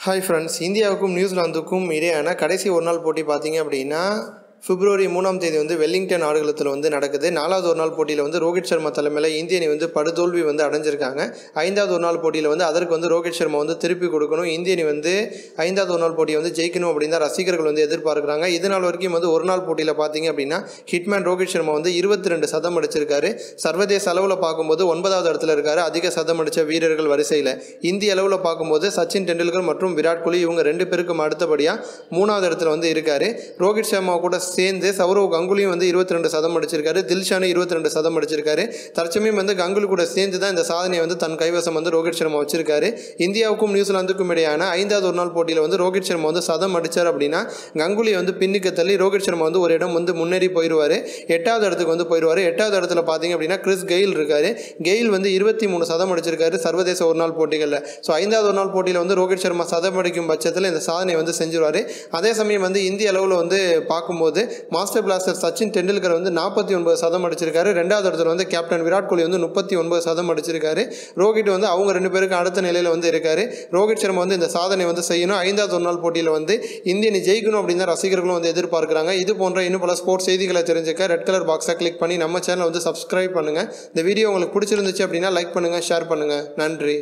Hi friends இந்தியாவுக்கும் நியூசிலாந்துக்கும் இடையான கடைசி ஒரு நாள் போட்டி பார்த்தீங்க அப்படின்னா பிப்ரவரி மூணாம் தேதி வந்து வெல்லிங்டன் ஆடுகளத்தில் வந்து நடக்குது. நாலாவது ஒரு நாள் போட்டியில் வந்து ரோஹித் சர்மா தலைமையில் இந்திய அணி வந்து படுதோல்வி வந்து அடைஞ்சிருக்காங்க. ஐந்தாவது ஒரு நாள் போட்டியில் வந்து அதற்கு வந்து ரோஹித் சர்மா வந்து திருப்பி கொடுக்கணும். இந்திய அணி வந்து ஐந்தாவது ஒரு நாள் போட்டியை வந்து ஜெயிக்கணும் அப்படின்னு தான் ரசிகர்கள் வந்து எதிர்பார்க்குறாங்க. இது நாள் வரைக்கும் வந்து ஒரு நாள் போட்டியில் பார்த்தீங்க அப்படின்னா ஹிட்மேன் ரோஹித் சர்மா வந்து இருபத்தி ரெண்டு சதம் அடிச்சிருக்காரு. சர்வதேச அளவில் பார்க்கும்போது ஒன்பதாவது இடத்துல இருக்காரு. அதிக சதம் அடித்த வீரர்கள் வரிசையில். இந்திய அளவில் பார்க்கும்போது சச்சின் டெண்டுல்கர் மற்றும் விராட் கோலி இவங்க ரெண்டு பேருக்கும் அடுத்தபடியாக மூணாவது இடத்துல வந்து இருக்காரு. ரோஹித் சர்மா கூட சேர்ந்து சௌரவ் கங்குலியும் வந்து இருபத்தி ரெண்டு சதம் அடிச்சிருக்காரு தில்ஷானும் இருபத்தி ரெண்டு சதம் அடிச்சிருக்காரு. தற்சமயம் வந்து கங்குலி கூட சேர்ந்து தான் இந்த சாதனையை வந்து தன் கைவசம் வந்து ரோஹித் சர்மா வச்சிருக்காரு. இந்தியாவுக்கும் நியூசிலாந்துக்கும் இடையான ஐந்தாவது ஒரு நாள் போட்டியில் வந்து ரோஹித் சர்மா வந்து சதம் அடித்தார் அப்படின்னா கங்குலி வந்து பின்னுக்கு தள்ளி ரோஹித் சர்மா வந்து ஒரு இடம் வந்து முன்னேறி போயிடுவார் எட்டாவது இடத்துக்கு வந்து போயிடுவார் எட்டாவது இடத்துல பார்த்தீங்க அப்படின்னா கிறிஸ் கெயில் இருக்காரு. கெயில் வந்து இருபத்தி மூணு சதம் அடிச்சிருக்காரு சர்வதேச ஒரு நாள் போட்டிகளில். ஸோ ஐந்தாவது ஒரு நாள் போட்டியில் வந்து ரோஹித் சர்மா சதம் அடிக்கும் பட்சத்தில் இந்த சாதனையை வந்து செஞ்சிருவார். அதே சமயம் வந்து இந்திய அளவில் வந்து பார்க்கும்போது மாஸ்டர் பிளாஸ்டர் சச்சின் டெண்டுல்கர் வந்து நாற்பத்தி ஒன்பது சதம் அடிச்சிருக்காரு. ரெண்டாவது இடத்துல வந்து கேப்டன் விராட் கோலி வந்து முப்பத்தி ஒன்பது சதம் அடிச்சிருக்காரு. ரோஹித் வந்து அவங்க ரெண்டு பேருக்கு அடுத்த நிலையில் வந்து இருக்காரு. ரோஹித் சர்மா வந்து இந்த சாதனை வந்து செய்யணும். ஐந்தாவது ஒரு நாள் போட்டியில் வந்து இந்திய அணி ஜெயிக்கணும் அப்படின்னு தான் ரசிகர்களும் வந்து எதிர்பார்க்குறாங்க. இது போன்ற இன்னும் பல ஸ்போர்ட்ஸ் செய்திகளை தெரிஞ்சுக்க ரெட் கலர் பாக்ஸை கிளிக் பண்ணி நம்ம சேனலை வந்து சப்ஸ்கிரைப் பண்ணுங்கள் இந்த வீடியோ உங்களுக்கு பிடிச்சிருந்துச்சு அப்படின்னா லைக் பண்ணுங்கள் ஷேர் பண்ணுங்கள் நன்றி.